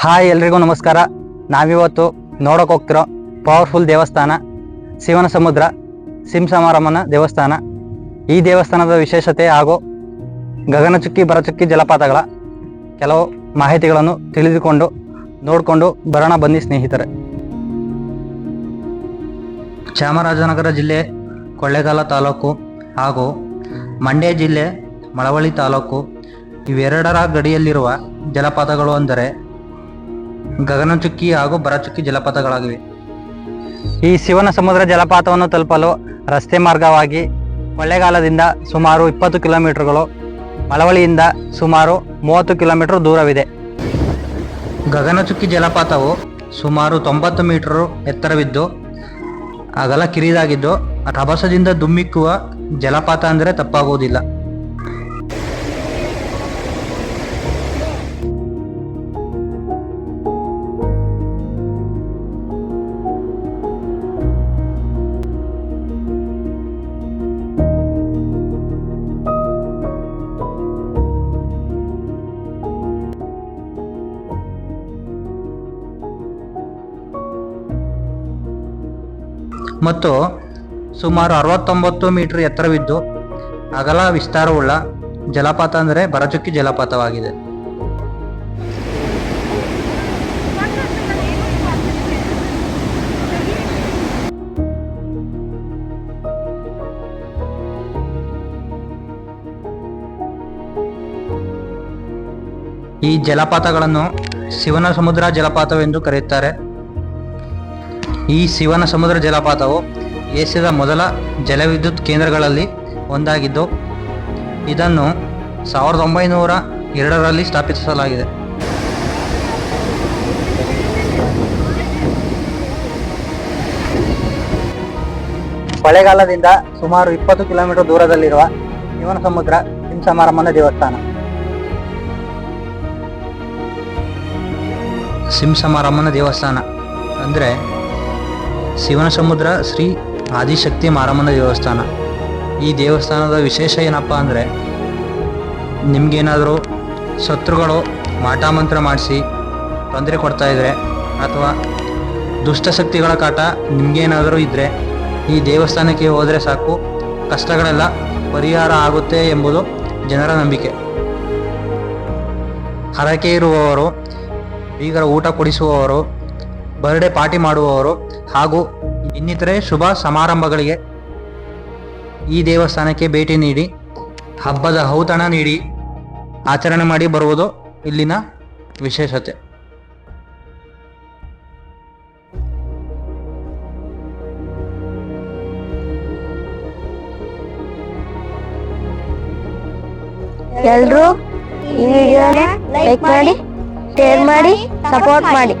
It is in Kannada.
ಹಾಯ್ ಎಲ್ರಿಗೂ ನಮಸ್ಕಾರ. ನಾವಿವತ್ತು ನೋಡೋಕೆ ಹೋಗ್ತಿರೋ ಪವರ್ಫುಲ್ ದೇವಸ್ಥಾನ ಶಿವನ ಸಮುದ್ರ ಸಿಂಸಮಾರಮ್ಮನ ದೇವಸ್ಥಾನ. ಈ ದೇವಸ್ಥಾನದ ವಿಶೇಷತೆ ಹಾಗೂ ಗಗನಚುಕ್ಕಿ ಬರಚುಕ್ಕಿ ಜಲಪಾತಗಳ ಕೆಲವು ಮಾಹಿತಿಗಳನ್ನು ತಿಳಿದುಕೊಂಡು, ನೋಡಿಕೊಂಡು ಬರೋಣ ಬನ್ನಿ ಸ್ನೇಹಿತರೆ. ಚಾಮರಾಜನಗರ ಜಿಲ್ಲೆ ಕೊಳ್ಳೇಗಾಲ ತಾಲೂಕು ಹಾಗೂ ಮಂಡ್ಯ ಜಿಲ್ಲೆ ಮಳವಳ್ಳಿ ತಾಲೂಕು ಇವೆರಡರ ಗಡಿಯಲ್ಲಿರುವ ಜಲಪಾತಗಳು ಅಂದರೆ ಗಗನಚುಕ್ಕಿ ಹಾಗೂ ಬರಚುಕ್ಕಿ ಜಲಪಾತಗಳಾಗಿವೆ. ಈ ಶಿವನ ಸಮುದ್ರ ಜಲಪಾತವನ್ನು ತಲುಪಲು ರಸ್ತೆ ಮಾರ್ಗವಾಗಿ ಮಳೆಗಾಲದಿಂದ ಸುಮಾರು ಇಪ್ಪತ್ತು ಕಿಲೋಮೀಟರ್ಗಳು ಮಳವಳಿಯಿಂದ ಸುಮಾರು ಮೂವತ್ತು ಕಿಲೋಮೀಟರ್ ದೂರವಿದೆ. ಗಗನಚುಕ್ಕಿ ಜಲಪಾತವು ಸುಮಾರು ತೊಂಬತ್ತು ಮೀಟರ್ ಎತ್ತರವಿದ್ದು, ಅಗಲ ಕಿರಿದಾಗಿದ್ದು ರಭಸದಿಂದ ದುಮ್ಮಿಕ್ಕುವ ಜಲಪಾತ ಅಂದರೆ ತಪ್ಪಾಗುವುದಿಲ್ಲ. ಮತ್ತು ಸುಮಾರು ಅರವತ್ತೊಂಬತ್ತು ಮೀಟರ್ ಎತ್ತರವಿದ್ದು ಅಗಲ ವಿಸ್ತಾರವುಳ್ಳ ಜಲಪಾತ ಅಂದರೆ ಬರಚುಕ್ಕಿ ಜಲಪಾತವಾಗಿದೆ. ಈ ಜಲಪಾತಗಳನ್ನು ಶಿವನ ಸಮುದ್ರ ಜಲಪಾತವೆಂದು ಕರೆಯುತ್ತಾರೆ. ಈ ಶಿವನ ಸಮುದ್ರ ಜಲಪಾತವು ಏಷ್ಯಾದ ಮೊದಲ ಜಲವಿದ್ಯುತ್ ಕೇಂದ್ರಗಳಲ್ಲಿ ಒಂದಾಗಿದ್ದು ಇದನ್ನು ಸಾವಿರದ ಒಂಬೈನೂರ ಎರಡರಲ್ಲಿ ಸ್ಥಾಪಿಸಲಾಗಿದೆ. ಮಳೆಗಾಲದಿಂದ ಸುಮಾರು ಇಪ್ಪತ್ತು ಕಿಲೋಮೀಟರ್ ದೂರದಲ್ಲಿರುವ ಶಿವನ ಸಮುದ್ರ ಸಿಂಸಮಾರಮ್ಮನ ದೇವಸ್ಥಾನ. ಸಿಂಸಮಾರಮ್ಮನ ದೇವಸ್ಥಾನ. ಅಂದರೆ ಶಿವನ ಸಮುದ್ರ ಶ್ರೀ ಆದಿಶಕ್ತಿ ಮಾರಮ್ಮನ ದೇವಸ್ಥಾನ. ಈ ದೇವಸ್ಥಾನದ ವಿಶೇಷ ಏನಪ್ಪ ಅಂದರೆ, ನಿಮಗೇನಾದರೂ ಶತ್ರುಗಳು ಮಾಟ ಮಂತ್ರ ಮಾಡಿಸಿ ತೊಂದರೆ ಕೊಡ್ತಾ ಇದ್ರೆ ಅಥವಾ ದುಷ್ಟಶಕ್ತಿಗಳ ಕಾಟ ನಿಮಗೇನಾದರೂ ಇದ್ದರೆ ಈ ದೇವಸ್ಥಾನಕ್ಕೆ ಹೋದರೆ ಸಾಕು. ಕಷ್ಟಗಳೆಲ್ಲ ಪರಿಹಾರ ಆಗುತ್ತೆ ಎಂಬುದು ಜನರ ನಂಬಿಕೆ. ಹರಕೆ ಇರುವವರು, ಬೀಗರ ಊಟ ಕೊಡಿಸುವವರು ಬರ್ಡೇ ಪಾರ್ಟಿ ಮಾಡುವವರು ಹಾಗೂ ಇನ್ನಿತರೆ ಶುಭ ಸಮಾರಂಭಗಳಿಗೆ ಈ ದೇವಸ್ಥಾನಕ್ಕೆ ಭೇಟಿ ನೀಡಿ, ಹಬ್ಬದ ಔತಣ ನೀಡಿ, ಆಚರಣೆ ಮಾಡಿ ಬರುವುದು ಇಲ್ಲಿನ ವಿಶೇಷತೆ. ಎಲ್ಲರೂ ಈ ವಿಡಿಯೋನ ಲೈಕ್ ಮಾಡಿ ಶೇರ್ ಮಾಡಿ ಸಪೋರ್ಟ್ ಮಾಡಿ.